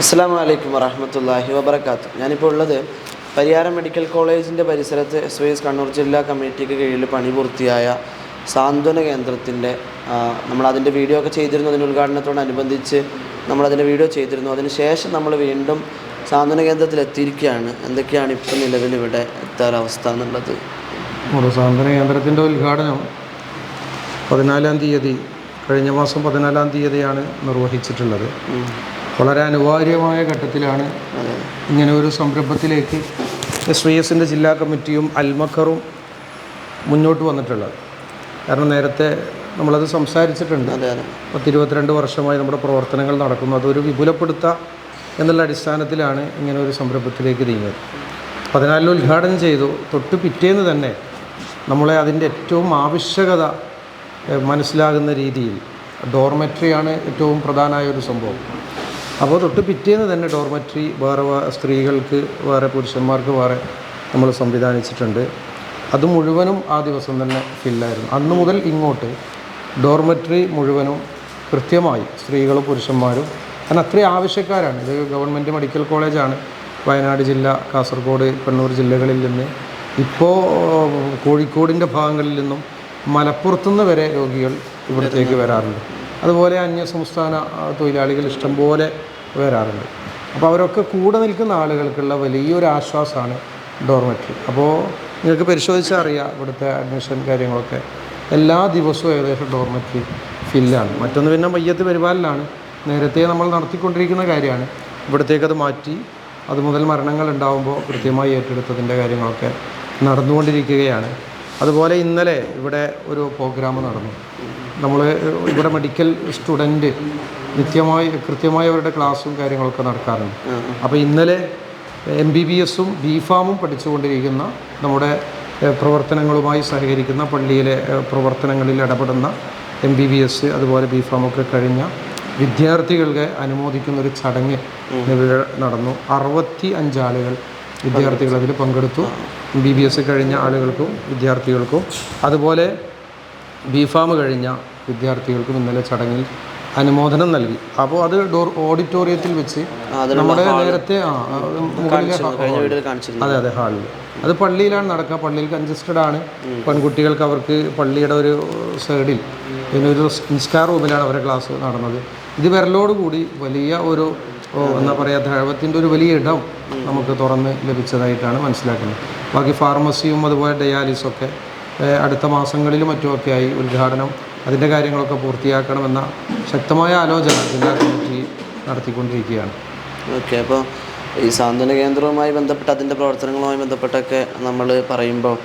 അസ്സാം വലൈക്കും വറഹമത്തല്ലാഹി വബർക്കാത്തു ഞാനിപ്പോൾ ഉള്ളത് പരിയാരം മെഡിക്കൽ കോളേജിന്റെ പരിസരത്ത് എസ് വൈ എസ് കണ്ണൂർ ജില്ലാ കമ്മിറ്റിക്ക് കീഴിൽ പണി പൂർത്തിയായ സാന്ത്വന കേന്ദ്രത്തിന്റെ നമ്മളതിന്റെ വീഡിയോ ഒക്കെ ചെയ്തിരുന്നു. അതിന്റെ ഉദ്ഘാടനത്തോടനുബന്ധിച്ച് നമ്മളതിന്റെ വീഡിയോ ചെയ്തിരുന്നു. അതിന് ശേഷം നമ്മൾ വീണ്ടും സാന്ത്വന കേന്ദ്രത്തിൽ എത്തിയിരിക്കുകയാണ്. എന്തൊക്കെയാണ് ഇപ്പം നിലവിൽ ഇവിടെ എത്താറവസ്ഥ എന്നുള്ളത്? നമ്മുടെ സാന്ത്വന കേന്ദ്രത്തിന്റെ ഉദ്ഘാടനം പതിനാലാം തീയതി കഴിഞ്ഞ മാസം പതിനാലാം തീയതിയാണ് നിർവഹിച്ചിട്ടുള്ളത്. വളരെ അനിവാര്യമായ ഘട്ടത്തിലാണ് ഇങ്ങനെ ഒരു സംരംഭത്തിലേക്ക് എസ് വി എസിന്റെ ജില്ലാ കമ്മിറ്റിയും അൽമക്കറും മുന്നോട്ട് വന്നിട്ടുള്ളത്. കാരണം നേരത്തെ നമ്മളത് സംസാരിച്ചിട്ടുണ്ട്. പത്തിരുപത്തിരണ്ട് വർഷമായി നമ്മുടെ പ്രവർത്തനങ്ങൾ നടക്കുന്നു. അതൊരു വിപുലപ്പെടുത്തുക എന്നുള്ള അടിസ്ഥാനത്തിലാണ് ഇങ്ങനെ ഒരു സംരംഭത്തിലേക്ക് നീങ്ങിയത്. പതിനാലിൽ ഉദ്ഘാടനം ചെയ്തു. തൊട്ട് പിറ്റേന്ന് തന്നെ നമ്മളെ അതിന്റെ ഏറ്റവും ആവശ്യകത മനസ്സിലാകുന്ന രീതിയിൽ ഡോർമെട്രിയാണ് ഏറ്റവും പ്രധാനമായ ഒരു സംഭവം. അപ്പോൾ തൊട്ട് പിറ്റേന്ന് തന്നെ ഡോർമെട്രി വേറെ സ്ത്രീകൾക്ക് വേറെ പുരുഷന്മാർക്ക് വേറെ നമ്മൾ സംവിധാനിച്ചിട്ടുണ്ട്. അത് മുഴുവനും ആ ദിവസം തന്നെ ഫില്ലായിരുന്നു. അന്ന് മുതൽ ഇങ്ങോട്ട് ഡോർമെട്രി മുഴുവനും കൃത്യമായി സ്ത്രീകളും പുരുഷന്മാരും കാരണം അത്രയും ആവശ്യക്കാരാണ്. ഇത് ഗവൺമെന്റ് മെഡിക്കൽ കോളേജാണ്. വയനാട് ജില്ല കാസർഗോഡ് കണ്ണൂർ ജില്ലകളിൽ നിന്ന്. ഇപ്പോൾ കോഴിക്കോടിന്റെ ഭാഗങ്ങളിൽ നിന്നും മലപ്പുറത്തുനിന്ന് വരെ രോഗികൾ ഇവിടത്തേക്ക് വരാറുണ്ട്. അതുപോലെ അന്യ സംസ്ഥാന ആ, തൊഴിലാളികൾ ഇഷ്ടംപോലെ വരാറുണ്ട്. അപ്പോൾ അവരൊക്കെ കൂടെ നിൽക്കുന്ന ആളുകൾക്കുള്ള വലിയൊരു ആശ്വാസമാണ് ഡോർമെറ്ററി അപ്പോൾ നിങ്ങൾക്ക് പരിശോധിച്ചാൽ അറിയാം ഇവിടുത്തെ അഡ്മിഷൻ കാര്യങ്ങളൊക്കെ. എല്ലാ ദിവസവും ഏകദേശം ഡോർമെറ്ററി ഫില്ലാണ്. മറ്റൊന്ന് പിന്നെ മയ്യത്ത് പരിപാലനാണ് നേരത്തെ നമ്മൾ നടത്തിക്കൊണ്ടിരിക്കുന്ന കാര്യമാണ്. ഇവിടത്തേക്ക് അത് മാറ്റി അത് മുതൽ മരണങ്ങൾ ഉണ്ടാകുമ്പോൾ കൃത്യമായി ഏറ്റെടുത്തതിന്റെ കാര്യങ്ങളൊക്കെ നടന്നുകൊണ്ടിരിക്കുകയാണ്. അതുപോലെ ഇന്നലെ ഇവിടെ ഒരു പ്രോഗ്രാം നടന്നു. നമ്മൾ ഇവിടെ മെഡിക്കൽ സ്റ്റുഡന്റ് നിത്യമായി കൃത്യമായി അവരുടെ ക്ലാസ്സും കാര്യങ്ങളൊക്കെ നടക്കാറുണ്ട്. അപ്പോൾ ഇന്നലെ എം ബി ബി എസും ബി ഫാമും പഠിച്ചുകൊണ്ടിരിക്കുന്ന നമ്മുടെ പ്രവർത്തനങ്ങളുമായി സഹകരിക്കുന്ന പള്ളിയിലെ പ്രവർത്തനങ്ങളിൽ ഇടപെടുന്ന എം ബി ബി എസ് അതുപോലെ ബി ഫാമൊക്കെ കഴിഞ്ഞ വിദ്യാർത്ഥികൾക്ക് അനുമോദിക്കുന്ന ഒരു ചടങ്ങ് ഇവിടെ നടന്നു. അറുപത്തി അഞ്ചാളുകൾ വിദ്യാർത്ഥികൾ അതിൽ പങ്കെടുത്തു. ബി ബി എസ് കഴിഞ്ഞ ആളുകൾക്കും വിദ്യാർത്ഥികൾക്കും. അതുപോലെ ബി ഫാം കഴിഞ്ഞ വിദ്യാർത്ഥികൾക്കും ഇന്നലെ ചടങ്ങിൽ അനുമോദനം നൽകി. അപ്പോൾ അത് ഡോർ ഓഡിറ്റോറിയത്തിൽ വെച്ച് നമ്മുടെ നേരത്തെ ആ അതെ അതെ ഹാളിൽ അത് പള്ളിയിലാണ് നടക്കുക. പള്ളിയിൽ കൺജസ്റ്റഡ് ആണ്. പെൺകുട്ടികൾക്ക് അവർക്ക് പള്ളിയുടെ ഒരു സൈഡിൽ പിന്നെ ഒരു നിസ്കാർ റൂമിലാണ് അവരുടെ ക്ലാസ് നടന്നത്. ഇത് വരലോടുകൂടി വലിയ ഒരു എന്താ പറയുക ദൈവത്തിന്റെ ഒരു വലിയ ഇടം നമുക്ക് തുറന്ന് ലഭിച്ചതായിട്ടാണ് മനസ്സിലാക്കുന്നത്. ബാക്കി ഫാർമസിയും അതുപോലെ ഡയാലിസൊക്കെ അടുത്ത മാസങ്ങളിലും മറ്റുമൊക്കെയായി ഉദ്ഘാടനം അതിന്റെ കാര്യങ്ങളൊക്കെ പൂർത്തിയാക്കണമെന്ന ശക്തമായ ആലോചന ജില്ലാ കമ്മിറ്റി നടത്തിക്കൊണ്ടിരിക്കുകയാണ്. ഓക്കെ അപ്പോൾ ഈ സാന്ത്വന കേന്ദ്രവുമായി ബന്ധപ്പെട്ട് അതിന്റെ പ്രവർത്തനങ്ങളുമായി ബന്ധപ്പെട്ടൊക്കെ നമ്മൾ പറയുമ്പോൾ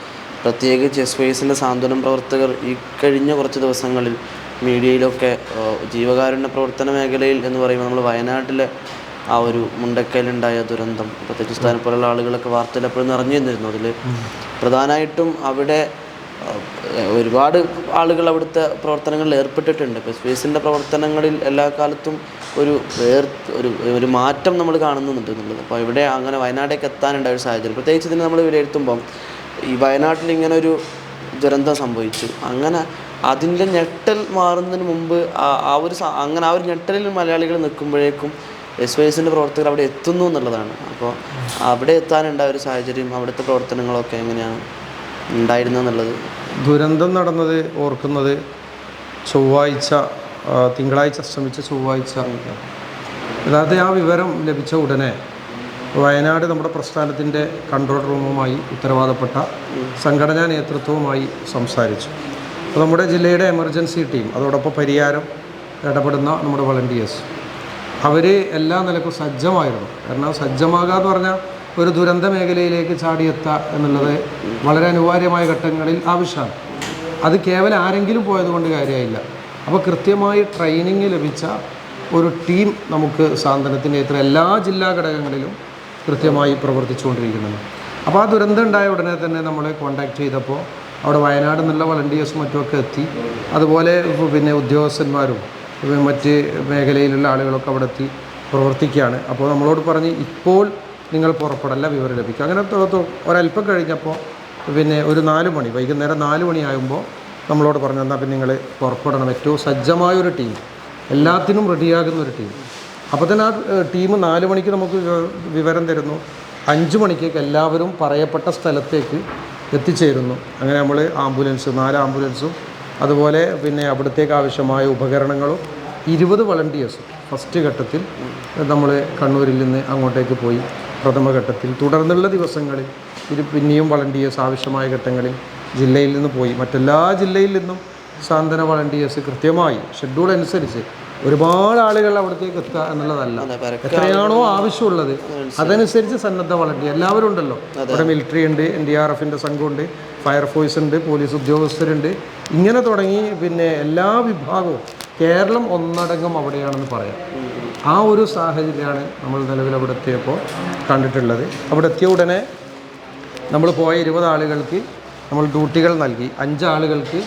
പ്രത്യേകിച്ച് എസ് വൈ എസിന്റെ സാന്ത്വനം പ്രവർത്തകർ ഈ കഴിഞ്ഞ കുറച്ച് ദിവസങ്ങളിൽ മീഡിയയിലൊക്കെ ജീവകാരുണ്യ പ്രവർത്തന മേഖലയിൽ എന്ന് പറയുമ്പോൾ നമ്മൾ വയനാട്ടിലെ ആ ഒരു മുണ്ടക്കയിലുണ്ടായ ദുരന്തം പ്രത്യേകിച്ച് സ്ഥാനം പോലുള്ള ആളുകളൊക്കെ വാർത്തയിൽ എപ്പോഴും നിറഞ്ഞു നിന്നിരുന്നു. അതിൽ പ്രധാനമായിട്ടും അവിടെ ഒരുപാട് ആളുകൾ അവിടുത്തെ പ്രവർത്തനങ്ങളിൽ ഏർപ്പെട്ടിട്ടുണ്ട്. ഇപ്പോൾ സ്പേസിന്റെ പ്രവർത്തനങ്ങളിൽ എല്ലാ കാലത്തും ഒരു വേർ ഒരു ഒരു മാറ്റം നമ്മൾ കാണുന്നുണ്ട് എന്നുള്ളത്. അപ്പോൾ ഇവിടെ അങ്ങനെ വയനാട്ടേക്ക് എത്താനുണ്ടായ ഒരു സാഹചര്യം. പ്രത്യേകിച്ച് ഇതിന് നമ്മൾ വിലയിരുത്തുമ്പം ഈ വയനാട്ടിൽ ഇങ്ങനെ ഒരു ദുരന്തം സംഭവിച്ചു. അങ്ങനെ അതിന്റെ ഞെട്ടൽ മാറുന്നതിന് മുമ്പ് ആ- ഒരു അങ്ങനെ ആ ഒരു ഞെട്ടലിൽ മലയാളികൾ നിൽക്കുമ്പോഴേക്കും എസ് വൈ എസിന്റെ പ്രവർത്തകർ അവിടെ എത്തുന്നു എന്നുള്ളതാണ്. അപ്പോൾ അവിടെ എത്താനുണ്ടായ ഒരു സാഹചര്യം അവിടുത്തെ പ്രവർത്തനങ്ങളൊക്കെ എങ്ങനെയാണ്? ഉണ്ടായിരുന്നെന്നുള്ളത് ദുരന്തം നടന്നത് ഓർക്കുന്നത് ചൊവ്വാഴ്ച തിങ്കളാഴ്ച അസ്തമിച്ച ചൊവ്വാഴ്ച. അതായത് ആ വിവരം ലഭിച്ച ഉടനെ വയനാട് നമ്മുടെ പ്രസ്ഥാനത്തിന്റെ കൺട്രോൾ റൂമുമായി ഉത്തരവാദപ്പെട്ട സംഘടനാ നേതൃത്വവുമായി സംസാരിച്ചു. അപ്പോൾ നമ്മുടെ ജില്ലയുടെ എമർജൻസി ടീം അതോടൊപ്പം പരിഹാരം ഇടപെടുന്ന നമ്മുടെ വളണ്ടിയേഴ്സ് അവർ എല്ലാ നിലക്കും സജ്ജമായിരുന്നു. കാരണം സജ്ജമാകാന്ന് പറഞ്ഞാൽ ഒരു ദുരന്ത മേഖലയിലേക്ക് ചാടിയെത്തുക എന്നുള്ളത് വളരെ അനിവാര്യമായ ഘട്ടങ്ങളിൽ ആവശ്യമാണ്. അത് കേവലം ആരെങ്കിലും പോയതുകൊണ്ട് കാര്യമില്ല അപ്പോൾ കൃത്യമായി ട്രെയിനിങ് ലഭിച്ച ഒരു ടീം നമുക്ക് സാന്ത്വനത്തിന്റെ ഇത്ര എല്ലാ ജില്ലാ ഘടകങ്ങളിലും കൃത്യമായി പ്രവർത്തിച്ചുകൊണ്ടിരിക്കുന്നുണ്ട്. അപ്പോൾ ആ ദുരന്തം ഉണ്ടായ ഉടനെ തന്നെ നമ്മൾ കോൺടാക്ട് ചെയ്തപ്പോൾ അവിടെ വയനാട് നിന്നുള്ള വളണ്ടിയേഴ്സും മറ്റുമൊക്കെ എത്തി. അതുപോലെ പിന്നെ ഉദ്യോഗസ്ഥന്മാരും മറ്റ് മേഖലയിലുള്ള ആളുകളൊക്കെ അവിടെ എത്തി പ്രവർത്തിക്കുകയാണ്. അപ്പോൾ നമ്മളോട് പറഞ്ഞ് ഇപ്പോൾ നിങ്ങൾ പുറപ്പെടല്ല വിവരം ലഭിക്കും. അങ്ങനെ ഒരല്പം കഴിഞ്ഞപ്പോൾ പിന്നെ ഒരു നാല് മണി വൈകുന്നേരം നാല് മണിയാകുമ്പോൾ നമ്മളോട് പറഞ്ഞു എന്നാൽ പിന്നെ നിങ്ങൾ പുറപ്പെടണം. ഏറ്റവും സജ്ജമായൊരു ടീം എല്ലാത്തിനും റെഡിയാകുന്ന ഒരു ടീം. അപ്പോൾ തന്നെ ആ ടീം നാല് മണിക്ക് നമുക്ക് വിവരം തരുന്നു. അഞ്ച് മണിക്കേക്ക് എല്ലാവരും പറയപ്പെട്ട സ്ഥലത്തേക്ക് എത്തിച്ചേരുന്നു. അങ്ങനെ നമ്മൾ ആംബുലൻസ് നാല് ആംബുലൻസും അതുപോലെ പിന്നെ അവിടത്തേക്ക് ആവശ്യമായ ഉപകരണങ്ങളും ഇരുപത് വളണ്ടിയേഴ്സും ഫസ്റ്റ് ഘട്ടത്തിൽ നമ്മൾ കണ്ണൂരിൽ നിന്ന് അങ്ങോട്ടേക്ക് പോയി പ്രഥമഘട്ടത്തിൽ തുടർന്നുള്ള ദിവസങ്ങളിൽ ഇത് പിന്നെയും വളണ്ടിയേഴ്സ് ആവശ്യമായ ഘട്ടങ്ങളിൽ ജില്ലയിൽ നിന്ന് പോയി മറ്റെല്ലാ ജില്ലയിൽ നിന്നും സാന്ത്വന വളണ്ടിയേഴ്സ് കൃത്യമായി ഷെഡ്യൂൾ അനുസരിച്ച് ഒരുപാട് ആളുകൾ അവിടത്തേക്ക് എത്തുക എന്നുള്ളതല്ല. എത്രയാണോ ആവശ്യമുള്ളത്. അതനുസരിച്ച് സന്നദ്ധ വളണ്ടി എല്ലാവരും ഉണ്ടല്ലോ ഇവിടെ മിലിറ്ററി ഉണ്ട് എൻ ഡി ആർ എഫിന്റെ സംഘമുണ്ട് ഫയർഫോഴ്സ് ഉണ്ട് പോലീസ് ഉദ്യോഗസ്ഥരുണ്ട്. ഇങ്ങനെ തുടങ്ങി പിന്നെ എല്ലാ വിഭാഗവും കേരളം ഒന്നടങ്കം അവിടെയാണെന്ന് പറയാം. ആ ഒരു സാഹചര്യമാണ് നമ്മൾ നിലവിൽ അവിടെ എത്തിയപ്പോൾ കണ്ടിട്ടുള്ളത്. അവിടെ എത്തിയ ഉടനെ നമ്മൾ പോയ ഇരുപത് ആളുകൾക്ക് നമ്മൾ ഡ്യൂട്ടികൾ നൽകി. അഞ്ച് ആളുകൾക്ക്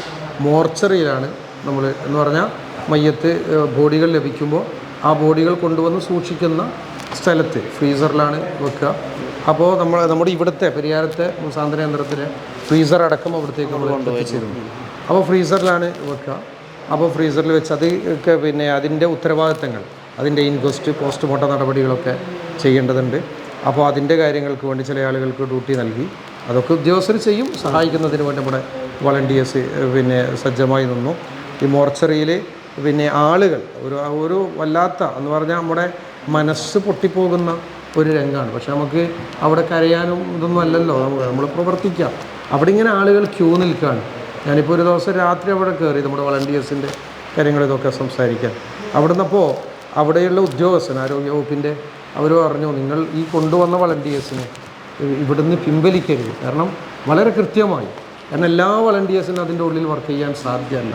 മോർച്ചറിയിലാണ് നമ്മൾ എന്ന് പറഞ്ഞാൽ മയ്യത്ത് ബോഡികൾ ലഭിക്കുമ്പോൾ ആ ബോഡികൾ കൊണ്ടുവന്ന് സൂക്ഷിക്കുന്ന സ്ഥലത്ത് ഫ്രീസറിലാണ് വെക്കുക. അപ്പോൾ നമ്മൾ നമ്മുടെ ഇവിടുത്തെ പരിഹാരത്തെ സാന്ത്വന കേന്ദ്രത്തിലെ ഫ്രീസർ അടക്കം അവിടത്തേക്ക് നമ്മൾ കൊണ്ടുവച്ചിരുന്നു അപ്പോൾ ഫ്രീസറിലാണ് വെക്കുക. അപ്പോൾ ഫ്രീസറിൽ വെച്ച് അത് പിന്നെ അതിന്റെ ഉത്തരവാദിത്തങ്ങൾ അതിന്റെ ഇൻക്വസ്റ്റ് പോസ്റ്റ്മോർട്ടം നടപടികളൊക്കെ ചെയ്യേണ്ടതുണ്ട്. അപ്പോൾ അതിന്റെ കാര്യങ്ങൾക്ക് വേണ്ടി ചില ആളുകൾക്ക് ഡ്യൂട്ടി നൽകി. അതൊക്കെ ഉദ്യോഗസ്ഥർ ചെയ്യും. സഹായിക്കുന്നതിന് വേണ്ടി നമ്മുടെ വളണ്ടിയേഴ്സ് പിന്നെ സജ്ജമായി നിന്നു. ഈ മോർച്ചറിയിൽ പിന്നെ ആളുകൾ ഒരു ഒരു വല്ലാത്ത എന്ന് പറഞ്ഞാൽ നമ്മുടെ മനസ്സ് പൊട്ടിപ്പോകുന്ന ഒരു രംഗമാണ്. പക്ഷെ നമുക്ക് അവിടെ കരയാനും ഇതൊന്നും അല്ലല്ലോ. നമുക്ക് നമ്മൾ പ്രവർത്തിക്കാം. അവിടെ ഇങ്ങനെ ആളുകൾ ക്യൂ നിൽക്കുകയാണ്. ഞാനിപ്പോൾ ഒരു ദിവസം രാത്രി അവിടെ കയറി നമ്മുടെ വളണ്ടിയേഴ്സിന്റെ കാര്യങ്ങൾ ഇതൊക്കെ സംസാരിക്കാൻ. അവിടെ അവിടെയുള്ള ഉദ്യോഗസ്ഥൻ ആരോഗ്യ വകുപ്പിന്റെ അവർ പറഞ്ഞു നിങ്ങൾ ഈ കൊണ്ടുവന്ന വളണ്ടിയേഴ്സിനെ ഇവിടുന്ന് പിൻവലിക്കരുത്. കാരണം വളരെ കൃത്യമായി കാരണം എല്ലാ വളണ്ടിയേഴ്സിനും അതിന്റെ ഉള്ളിൽ വർക്ക് ചെയ്യാൻ സാധ്യമല്ല.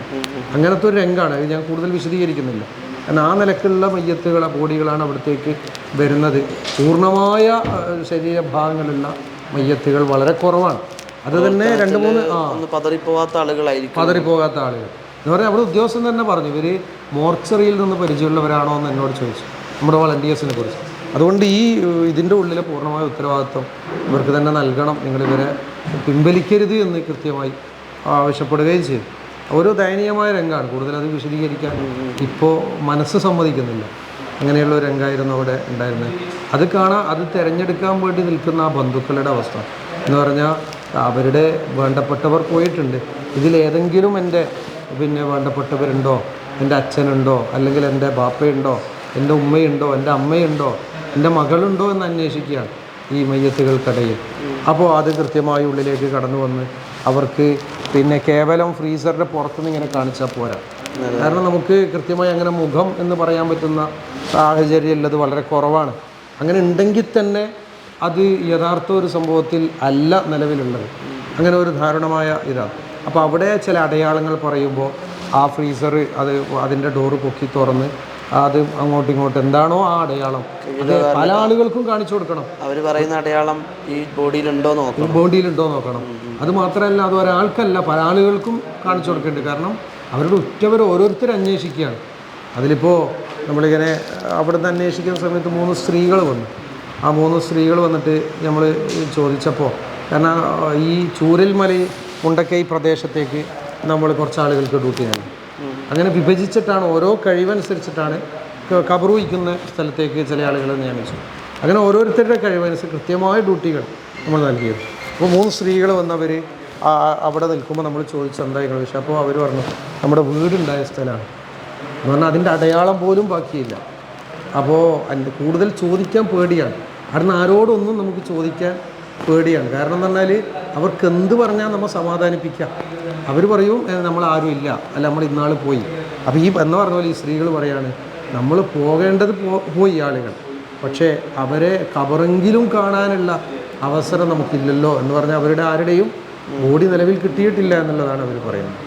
അങ്ങനത്തെ ഒരു രംഗമാണ്. അത് ഞാൻ കൂടുതൽ വിശദീകരിക്കുന്നില്ല. കാരണം ആ നിലക്കുള്ള മയ്യത്തുകൾ ബോഡികളാണ് അവിടത്തേക്ക് വരുന്നത്. പൂർണമായ ശരീരഭാഗങ്ങളുള്ള മയ്യത്തുകൾ വളരെ കുറവാണ്. അത് തന്നെ രണ്ട് മൂന്ന് ആ. പതറിപ്പോകാത്ത ആളുകളായിരിക്കും. പതറിപ്പോകാത്ത ആളുകൾ. എന്ന് പറഞ്ഞാൽ അവിടെ ഉദ്യോഗസ്ഥൻ തന്നെ പറഞ്ഞു ഇവർ മോർച്ചറിയിൽ നിന്ന് പരിചയമുള്ളവരാണോ എന്ന് എന്നോട് ചോദിച്ചു. നമ്മുടെ വളണ്ടിയേഴ്സിനെ കുറിച്ച്. അതുകൊണ്ട് ഈ ഇതിന്റെ ഉള്ളിലെ പൂർണമായ ഉത്തരവാദിത്വം ഇവർക്ക് തന്നെ നൽകണം. നിങ്ങളിവരെ പിൻവലിക്കരുത് എന്ന് കൃത്യമായി ആവശ്യപ്പെടുകയും ചെയ്തു. ഓരോ ദയനീയമായ രംഗമാണ്. കൂടുതൽ വിശദീകരിക്കാൻ ഇപ്പോൾ മനസ്സ് സമ്മതിക്കുന്നില്ല. അങ്ങനെയുള്ള ഒരു രംഗമായിരുന്നു അവിടെ ഉണ്ടായിരുന്നത്. അത് കാണാൻ അത് തിരഞ്ഞെടുക്കാൻ വേണ്ടി നിൽക്കുന്ന ആ ബന്ധുക്കളുടെ അവസ്ഥ. എന്ന് പറഞ്ഞാൽ അവരുടെ വേണ്ടപ്പെട്ടവർ പോയിട്ടുണ്ട്. ഇതിലേതെങ്കിലും എന്റെ പിന്നെ വേണ്ടപ്പെട്ടവരുണ്ടോ? എന്റെ അച്ഛനുണ്ടോ? അല്ലെങ്കിൽ എന്റെ ബാപ്പയുണ്ടോ? എന്റെ ഉമ്മയുണ്ടോ എന്റെ അമ്മയുണ്ടോ എന്റെ മകളുണ്ടോ എന്ന് അന്വേഷിക്കുകയാണ് ഈ മയ്യത്തുകൾക്കിടയിൽ. അപ്പോൾ അത് കൃത്യമായി ഉള്ളിലേക്ക് കടന്നു വന്ന് അവർക്ക് പിന്നെ കേവലം ഫ്രീസറിന്റെ പുറത്തുനിന്ന് ഇങ്ങനെ കാണിച്ചാൽ പോരാ. കാരണം നമുക്ക് കൃത്യമായി അങ്ങനെ മുഖം എന്ന് പറയാൻ പറ്റുന്ന സാഹചര്യം ഉള്ളത് വളരെ കുറവാണ്. അങ്ങനെ ഉണ്ടെങ്കിൽ തന്നെ അത് യഥാർത്ഥ ഒരു സംഭവത്തിൽ അല്ല നിലവിലുള്ളത്. അങ്ങനെ ഒരു ധാരണമായ ഇതാണ് അപ്പോൾ അവിടെ ചില അടയാളങ്ങൾ പറയുമ്പോൾ ആ ഫ്രീസർ അത് അതിന്റെ ഡോറ് പൊക്കി തുറന്ന് അത് അങ്ങോട്ടും ഇങ്ങോട്ടും എന്താണോ ആ അടയാളം. അത് പല ആളുകൾക്കും കാണിച്ചു കൊടുക്കണം. അവർ പറയുന്ന അടയാളം ഈ ബോഡിയിലുണ്ടോ നോക്കണം. ബോഡിയിലുണ്ടോ നോക്കണം. അത് മാത്രമല്ല അത് ഒരാൾക്കല്ല പല ആളുകൾക്കും കാണിച്ചു കൊടുക്കേണ്ടത് കാരണം അവരുടെ ഉറ്റവർ ഓരോരുത്തർ അന്വേഷിക്കുകയാണ്. അതിലിപ്പോൾ നമ്മളിങ്ങനെ അവിടെ നിന്ന് അന്വേഷിക്കുന്ന സമയത്ത് മൂന്ന് സ്ത്രീകൾ വന്നു. ആ മൂന്ന് സ്ത്രീകൾ വന്നിട്ട് നമ്മൾ ചോദിച്ചപ്പോൾ കാരണം ഈ ചൂരൽമല മുണ്ടക്കൈ പ്രദേശത്തേക്ക് നമ്മൾ കുറച്ച് ആളുകൾക്ക് ഡ്യൂട്ടി നൽകി. അങ്ങനെ വിഭജിച്ചിട്ടാണ് ഓരോ കഴിവനുസരിച്ചിട്ടാണ് കബറുവിക്കുന്ന സ്ഥലത്തേക്ക് ചില ആളുകളെ നിയമിച്ചു അങ്ങനെ ഓരോരുത്തരുടെ കഴിവനുസരിച്ച് കൃത്യമായ ഡ്യൂട്ടികൾ നമ്മൾ നൽകിയത്. അപ്പോൾ മൂന്ന് സ്ത്രീകൾ വന്നവർ അവിടെ നിൽക്കുമ്പോൾ നമ്മൾ ചോദിച്ചു എന്തായി ചോദിച്ചു അപ്പോൾ അവർ പറഞ്ഞു നമ്മുടെ വീടുണ്ടായ സ്ഥലമാണ്. എന്ന് പറഞ്ഞാൽ അതിന്റെ അടയാളം പോലും ബാക്കിയില്ല. അപ്പോൾ അതിന്റെ കൂടുതൽ ചോദിക്കാൻ പേടിയാണ്. അവിടുന്ന് ആരോടൊന്നും നമുക്ക് ചോദിക്കാൻ പേടിയാണ്. കാരണം എന്ന് പറഞ്ഞാൽ അവർക്ക് എന്ത് പറഞ്ഞാൽ നമ്മൾ സമാധാനിപ്പിക്കാം? അവർ പറയും നമ്മൾ ആരും ഇല്ല. അല്ല നമ്മൾ ഇന്നാൾ പോയി. അപ്പോൾ ഈ എന്ന് പറഞ്ഞ പോലെ ഈ സ്ത്രീകൾ പറയാണ് നമ്മൾ പോകേണ്ടത് പോയി ആളുകൾ. പക്ഷേ അവരെ കബറെങ്കിലും കാണാനുള്ള അവസരം നമുക്കില്ലല്ലോ. എന്ന് പറഞ്ഞാൽ അവരുടെ ആരുടെയും ബോഡി നിലവിൽ കിട്ടിയിട്ടില്ല എന്നുള്ളതാണ് അവർ പറയുന്നത്.